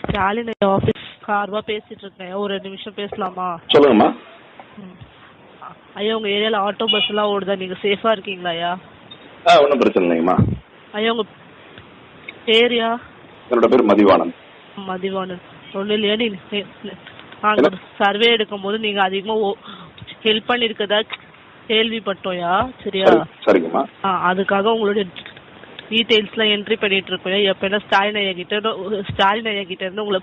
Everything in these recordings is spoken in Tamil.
ஸ்டாலின் ஆஃபீஸ் கார்வா பேசிட்டு இருக்கேன். ஒரு நிமிஷம் பேசலாமா? சொல்லுங்கம்மா. ஐயா உங்க ஏரியால ஆட்டோ பஸ் எல்லாம் ஓடுதா? நீங்க சேஃபா இருக்கீங்களா ஐயா? ஆ ஒன்றும் பிரச்சனை இல்லைங்கம்மா. ஐயா உங்க ஏரியா? என்னோட பேர் மதிவாணன். மதிவாணன். ஒன்றும் இல்லையா நீ நாங்க சர்வே எடுக்கும்போது நீங்க அதிகமா ஹெல்ப் பண்ணிருக்கதா கேள்விப்பட்டோம்யா சரியா? சரி சரிங்கம்மா. அதுக்காக உங்களுடைய டீட்டெயில்ஸ்லாம் என்ட்ரி பண்ணிட்டு இருக்கோம் எப்போ ஸ்டாலின் ஐயா கிட்ட ஸ்டாலின் ஐயா கிட்ட இருந்து உங்களை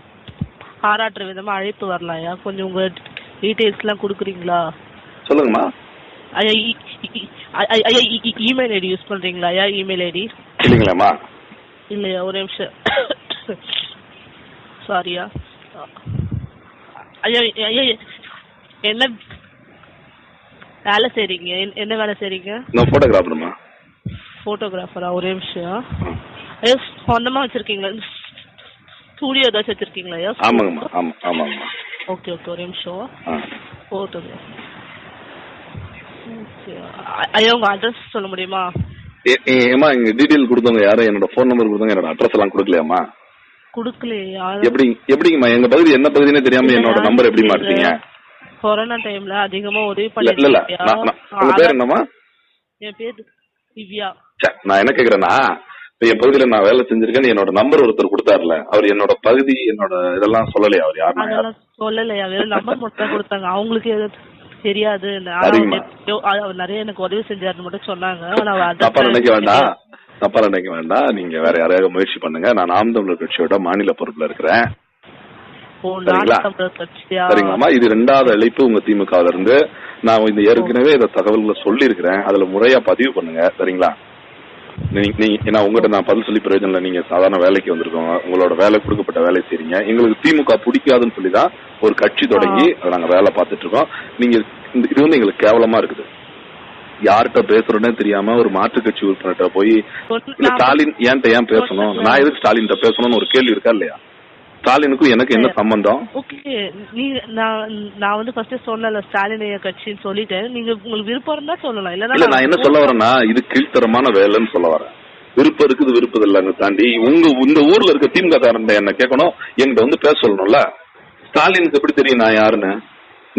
பாராட்டுற விதமா அழைப்பு வரலாம்யா கொஞ்சம் உங்க டீட்டெயில்ஸ்லாம் கொடுக்குறீங்களா? சொல்லுங்கம்மா. ஐயா ஐயா இமெயில் ஐடி யூஸ் பண்றீங்களா ஐயா இமெயில் ஐடி இல்லைங்களாம்மா. இல்லையா ஒரு நிமிஷம். சாரியா ஐயா. ஐயா என்ன வேலை செய்றீங்க? என்ன- வேலை செய்றீங்க? நான் ஃபோட்டோகிராஃபருமா ஃபோட்டோகிராஃபரா ஒரே நிமிஷம். ஐயா சொந்தமா வச்சிருக்கீங்களா? ஸ்டூடியோ ஏதாச்சும் வச்சிருக்கீங்களா? ஐயா ஆமாங்கம்மா ஆமாம் ஆமாங்கம்மா. ஓகே ஓகே ஒரு நிமிஷம். ஃபோட்டோகிராஃபர் ஓகே ஐயா உங்க அட்ரஸ் சொல்ல முடியுமா? ஏ- ஏ- ஏம்மா இங்க டீட்டெயில் கொடுத்தவங்க யாரும் என்னோட ஃபோன் நம்பர் கொடுத்தவங்க என்னோட அட்ரஸ் எல்லாம் கொடுக்கலையாம்மா? கொடுக்கலையா எப்படி எப்படிங்கம்மா எங்க பகுதி என்ன பகுதினே தெரியாம என்னோட நம்பர் எப்படி மாட்டீங்க கொரோனா டைம்ல அதிகமா உதவி இல்ல இல்ல இல்ல உங்க பேர் என்னம்மா? என் பேர் திவ்யா. நான் என்ன கேக்குறேன்னா என் பகுதியில நான் வேலை செஞ்சிருக்கேன்னு என்னோட நம்பர் ஒருத்தர் கொடுத்தாருல. அவர் என்னோட பகுதி என்னோட இதெல்லாம் சொல்லலையா அவர் யாருன்னா? யார்? அதெல்லாம் சொல்லலையா? வெறும் நம்பர் மட்டும் தான் கொடுத்தாங்க. அவங்களுக்கு தெரியாது. நிறைய எனக்கு உதவி செஞ்சாருன்னு மட்டும் சொன்னாங்க. தப்பா நினைக்க வேண்டாம். தப்பா நினைக்க வேண்டாம். நீங்க வேற யாரையாவது முயற்சி பண்ணுங்க. நான் நாம் தமிழர் கட்சியோட மாநில பொறுப்புல இருக்கிறேன். இது ரெண்டாவது அழைப்பு உங்க திமுகவுல இருந்து நான் இந்த ஏற்கனவே இந்த தகவல்களை சொல்லி இருக்கிறேன் அதுல முறையா பதிவு பண்ணுங்க. சரிங்களா? ஏன்னா உங்ககிட்ட நான் பதில் சொல்லி பிரயோஜனம் இல்லை நீங்க சாதாரண வேலைக்கு வந்திருக்கோங்க உங்களோட வேலை கொடுக்கப்பட்ட வேலை செய்றீங்க. எங்களுக்கு திமுக பிடிக்காதுன்னு சொல்லி தான் ஒரு கட்சி தொடங்கி அதை நாங்க வேலை பார்த்துட்டு இருக்கோம். நீங்க இந்த- இது வந்து எங்களுக்கு கேவலமா இருக்குது. யார்கிட்ட பேசுறோன்னே தெரியாம ஒரு மாற்றுக் கட்சி உறுப்பினர்கிட்ட போய் இல்ல ஸ்டாலின் ஏன்ட்ட ஏன் பேசணும்? நான் எதுக்கு ஸ்டாலின் பேசணும்னு ஒரு கேள்வி இருக்கா இல்லையா? ஸ்டாலினுக்கும் எனக்கு என்ன சம்பந்தம்? ஓகே. நீங்க நான் நான் வந்து ஃபர்ஸ்ட் சொன்னல ஸ்டாலின் ஐயா கட்சின்னு சொல்லிட்டேன் நீங்க உங்களுக்கு விருப்பம் இருந்தா சொல்லலாம். இல்ல நான் என்ன சொல்ல வரேன்னா இது கீழ்த்தரமான வேலைன்னு சொல்ல வரேன். விருப்பம் இருக்குது விருப்பம் இல்லைன்னு தாண்டி உங்க இந்த ஊர்ல இருக்க திமுக காரன் என்ன கேட்கணும்? என்கிட்ட வந்து பேச சொல்லணும்ல. ஸ்டாலினுக்கு எப்படி தெரியும் நான் யாருன்னு?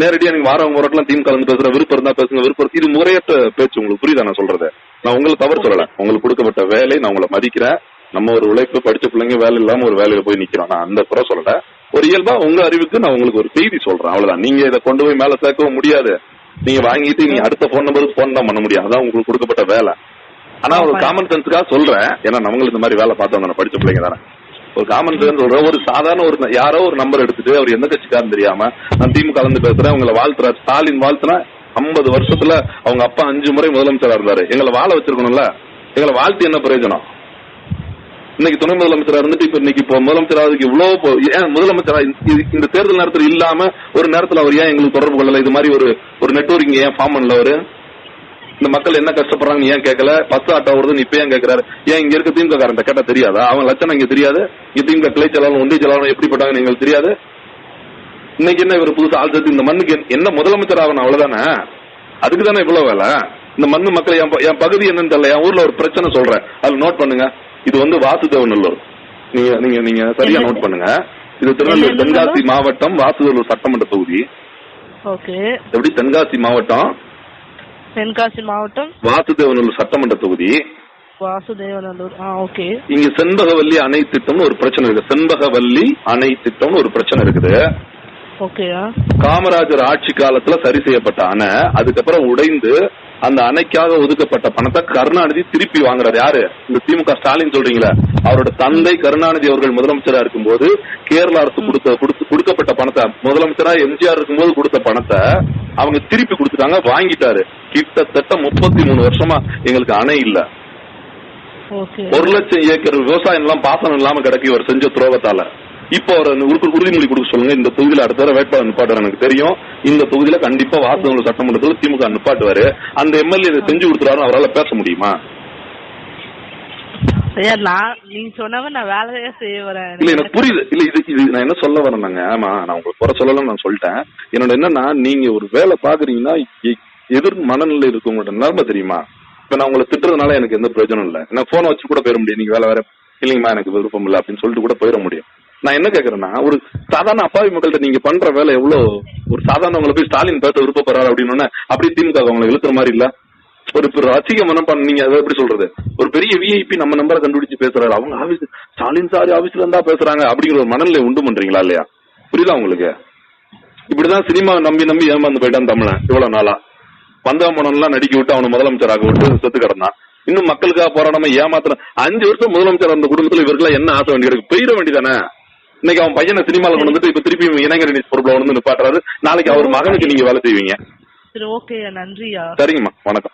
நேரடியா நீங்க வாரம் வரட்டெல்லாம் திமுக வந்து பேசுற விருப்பம் இருந்தா பேசுங்க விருப்பம். இது முறையற்ற பேச்சு உங்களுக்கு புரியுதா நான் சொல்றது? நான் உங்களுக்கு தவறு சொல்லல. உங்களுக்கு கொடுக்கப்பட்ட வேலை நான் உங்களை மதிக்கிறேன். நம்ம ஒரு உழைப்பு படிச்ச பிள்ளைங்க வேலை இல்லாம ஒரு வேலையில போய் நிக்கிறோம். நான் அந்த குறை சொல்லல. ஒரு இயல்பா உங்க அறிவுக்கு நான் உங்களுக்கு ஒரு செய்தி சொல்றேன். அவ்வளவுதான். நீங்க இதை கொண்டு போய் மேல சேர்க்கவும் முடியாது. நீங்க வாங்கிட்டு நீங்க அடுத்த போன் நம்பருக்கு போன் தான் பண்ண முடியும். அதான் உங்களுக்கு கொடுக்கப்பட்ட வேலை. ஆனா ஒரு காமன் சென்ஸுக்காக சொல்றேன். ஏன்னா நம்மளும் இந்த மாதிரி வேலை பார்த்தவங்க தானே, படிச்ச பிள்ளைங்க தானே. ஒரு காமன் சென்ஸ் சொல்றேன். ஒரு சாதாரண ஒரு யாரோ ஒரு நம்பர் எடுத்துட்டு அவர் எந்த கட்சிக்காரன்னு தெரியாம நான் திமுக கலந்து பேசுறேன். உங்களை வாழ்த்துறாரு. ஸ்டாலின் வாழ்த்துனா ஐம்பது வருஷத்துல அவங்க அப்பா அஞ்சு முறை முதலமைச்சரா இருந்தாரு. எங்களை வாழ வச்சிருக்கணும்ல. எங்களை வாழ்த்து என்ன பிரயோஜனம்? இன்னைக்கு துணை முதலமைச்சரா இருந்துட்டு இப்ப இன்னைக்கு இப்போ முதலமைச்சராதுக்கு இவ்வளவு ஏன் முதலமைச்சரா இந்த- தேர்தல் நேரத்தில் இல்லாம ஒரு நேரத்துல அவர் ஏன் எங்களுக்கு தொடர்பு கொள்ளல? இது மாதிரி ஒரு ஒரு நெட்வொர்க்கிங் ஏன் ஃபார்ம் பண்ணல அவரு? இந்த மக்கள் என்ன கஷ்டப்படுறாங்க ஏன் கேட்கல பஸ் ஆட்டோ வருதுன்னு இப்ப ஏன் கேட்கறாரு ஏன் இங்க இருக்க திமுக காரன் கேட்டா தெரியாதா? அவன் லட்சணம் இங்க தெரியாது. இங்க திமுக கிளை செயலாளர் ஒன்றிய செயலாளர் எப்படிப்பட்டாங்கன்னு எங்களுக்கு தெரியாது. இன்னைக்கு என்ன இவர் புதுசு ஆள் சேர்த்து இந்த மண்ணுக்கு என்ன- முதலமைச்சர் ஆகணும் அவ்வளவுதானே? அதுக்கு தானே இவ்வளவு வேலை? இந்த மண்ணு மக்கள் என் என் பகுதி என்னன்னு தெரியல. என் ஊர்ல ஒரு பிரச்சனை சொல்றேன். அது நோட் பண்ணுங்க. இது வந்து வாசுதேவநல்லூர். நீங்க நீங்க நீங்க சரியா நோட் பண்ணுங்க. இது திருநெல்வேலி தென்காசி மாவட்டம் வாசுதேவனூர் சட்டமன்ற தொகுதி. ஓகே. எப்படி? தென்காசி மாவட்டம் தென்காசி மாவட்டம்? வாசுதேவநல்லூர் சட்டமன்ற தொகுதி. வாசுதேவநல்லூர். ஆ ஓகே. இங்க செண்பகவல்லி அணை திட்டம்னு ஒரு பிரச்சனை இருக்கு செண்பகவல்லி அணை திட்டம்னு ஒரு பிரச்சனை இருக்குது. காமராஜர் ஆட்சி காலத்துல சரி செய்யப்பட்ட அணை. அதுக்கப்புறம் உடைந்து அந்த அணைக்காக ஒதுக்கப்பட்ட பணத்தை கருணாநிதி திருப்பி வாங்குறாரு. யாரு? இந்த திமுக ஸ்டாலின் சொல்றீங்களே. அவரோட தந்தை கருணாநிதி அவர்கள் முதலமைச்சரா இருக்கும்போது கேரள அரசு கொடுத்த கொடுக்கப்பட்ட பணத்தை முதலமைச்சரா எம்ஜிஆர் இருக்கும்போது கொடுத்த பணத்தை அவங்க திருப்பி கொடுத்துட்டாங்க வாங்கிட்டாரு. கிட்டத்தட்ட முப்பத்தி மூணு வருஷமா எங்களுக்கு அணை இல்ல. ஒரு லட்சம் ஏக்கர் விவசாயம் எல்லாம் பாசனம் இல்லாம கிடக்கு இவர் செஞ்ச துரோகத்தால. இப்போ அவர் உறுதிமொழி கொடுக்க சொல்லுங்க. இந்த தொகுதியில அடுத்த தடவை வேட்பாளர் நிப்பாட்டுவார் எனக்கு தெரியும். இந்த தொகுதியில கண்டிப்பா வாசகங்கள் சட்டமன்றத்தில் திமுக நிப்பாட்டுவாரு. அந்த எம்எல்ஏ இதை செஞ்சு கொடுத்துறாரு அவரால் பேச முடியுமா? நான் நீங்க சொன்னவன் நான் வேலையே செய்ய வரேன். இல்ல எனக்கு புரியுது. இல்ல இது இது நான் என்ன சொல்ல வரேன்னாங்க? ஆமா நான் உங்களுக்கு குறை சொல்லலன்னு நான் சொல்லிட்டேன். என்னோட என்னன்னா நீங்க ஒரு வேலை பாக்குறீங்கன்னா எதிர் மனநிலை இருக்கவங்களோட நிலைமை தெரியுமா? இப்ப நான் உங்களை திட்டுறதுனால எனக்கு எந்த பிரயோஜனம் இல்ல. நான் போனை வச்சு கூட போயிட முடியும். நீங்க வேலை வேற இல்லைங்கம்மா எனக்கு விருப்பம் இல்லை அப்படின்னு சொல்லிட்டு கூட போயிட முடியும். நான் என்ன கேக்குறேன்னா ஒரு சாதாரண அப்பாவி மக்கள்கிட்ட நீங்க பண்ற வேலை எவ்வளவு ஒரு சாதாரணவங்களை போய் ஸ்டாலின் பேச விருப்பப்படுறாரு அப்படின்னு உடனே அப்படியே திமுக அவங்களை இழுத்துற மாதிரி இல்ல. ஒரு ரசிக மனம் நீங்க அதை எப்படி சொல்றது? ஒரு பெரிய விஐபி நம்ம நம்பரை கண்டுபிடிச்சு பேசுறாரு. அவங்க ஆபீஸ் ஸ்டாலின் சார் ஆபீஸ்ல இருந்தா பேசுறாங்க அப்படிங்கிற ஒரு மனநிலை உண்டு பண்றீங்களா இல்லையா? புரியுதா உங்களுக்கு? இப்படிதான் சினிமா நம்பி நம்பி ஏமாந்து போயிட்டான் தமிழன் இவ்வளவு நாளா. வந்தவன் எல்லாம் நடிக்க விட்டு அவனை முதலமைச்சராக விட்டு செத்து கிடந்தான். இன்னும் மக்களுக்காக போராடாம ஏமாத்தின அஞ்சு வருஷம் முதலமைச்சர் அந்த குடும்பத்துல இவருக்குலாம் என்ன ஆசை வேண்டியது கிடக்கு போயிட வேண்டியதானே? இன்னைக்கு அவன் பையனை சினிமால கொண்டு வந்துட்டு இப்ப திருப்பி இளைஞர் நீதி பொறுப்புல வந்து நிப்பாட்டுறாரு. நாளைக்கு அவர் மகனுக்கு நீங்க வேலை செய்வீங்க. சரி ஓகே. நன்றியா? சரிங்கம்மா. வணக்கம்.